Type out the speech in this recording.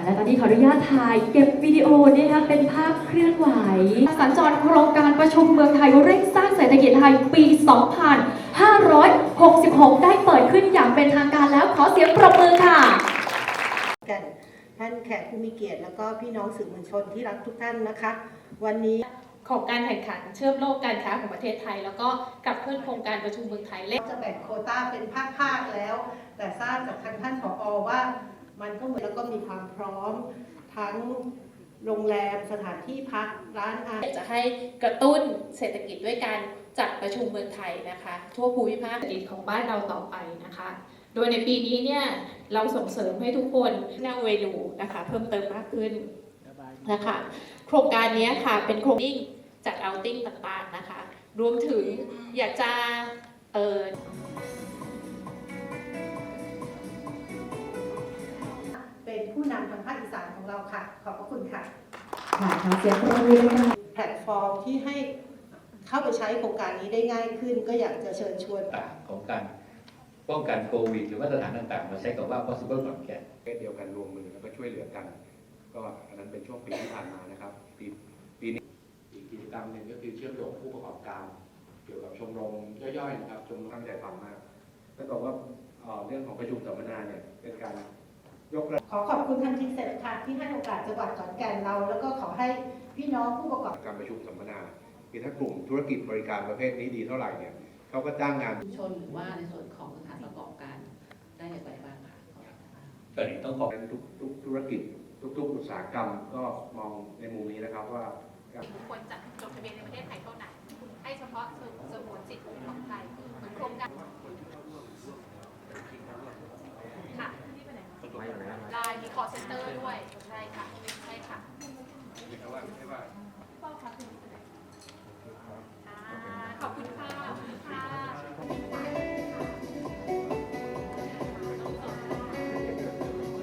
ค่ะและตอนนี้ขออนุญาตถ่ายเก็บวิดีโอนะคะเป็นภาพเคลื่อนไหวสัญจรโครงการประชุมเมืองไทยเร่งสร้างเศรษฐกิจไทยปี 2566 ได้เปิดขึ้นอย่างเป็นทางการแล้วขอเสียงปรบมือค่ะกันท่านแขกผู้มีเกียรติแล้วก็พี่น้องสื่อมวลชนที่รักทุกท่านนะคะ วันนี้ของการแข่งขันเชื่อมโลกการค้าของประเทศไทย แล้วก็กับเคลื่อนโครงการประชุมเมืองไทยเล่นจะแบ่งโควต้าเป็นภาคๆแล้ว แต่ทราบจากทางท่านผอว่า มันก็เหมือนแล้วก็มีความพร้อมทั้งโรงแรมสถานที่พักร้านอาหารจะให้กระตุ้นเศรษฐกิจด้วยการจัดประชุมเมืองไทยนะคะ ทั่วภูมิภาคเศรษฐกิจของบ้านเราต่อไปนะคะ โดยในปีนี้เนี่ยเราส่งเสริมให้ทุกคนนั่งเวลูนะคะเพิ่มเติมมากขึ้นนะคะโครงการนี้ค่ะเป็นโครงการจัดเอาติ้งต่างๆนะคะ รวมถึงอยากจะเออ ผู้นำทางภาคอีสานของเราค่ะ ขอบพระคุณค่ะค่ะขอเสียงปรบมือค่ะแพลตฟอร์มที่ให้เข้าไปใช้โครงการนี้ได้ง่ายขึ้น ก็อยากจะเชิญชวนต่างๆของการป้องกันโควิด หรือมาตรฐานต่างๆ มาใช้คำว่า possible ขอนแก่นประเภทเดียวกันรวมมือแล้วก็ช่วยเหลือกัน ก็อันนั้นเป็นช่วงปีที่ผ่านมานะครับปีปีนี้อีกกิจกรรมหนึ่งก็คือเชื่อมโยงผู้ประกอบการ เกี่ยวกับชมรมย่อยๆนะครับชมรมตั้งใจทำมากท่านบอกว่าเอ่อเรื่องของประชุมสัมมนาเนี่ยเป็นการ ยกระดับขอขอบคุณท่านทิเศษค่ะที่ให้โอกาสจังหวัดขอนแก่นเรา แล้วก็ขอให้พี่น้องผู้ประกอบการประชุมสัมมนาคือถ้ากลุ่มธุรกิจบริการประเภทนี้ดีเท่าไหร่เนี่ยเขาก็จ้างงานชุมชนหรือว่าในส่วนของสถานประกอบการได้อย่างไรบ้างคะตอนนี้ต้องขอบทุกทุกธุรกิจ ทุก ๆ อุตสาหกรรมก็มองในมุมนี้นะครับว่า ควรจะจดทะเบียนในประเทศไทยเท่านั้น ให้เฉพาะสงวนสิทธิ์ของไทยเหมือนโครงการค่ะไลน์มี คอร์เซ็นเตอร์ด้วย ใช่ค่ะ ใช่ค่ะ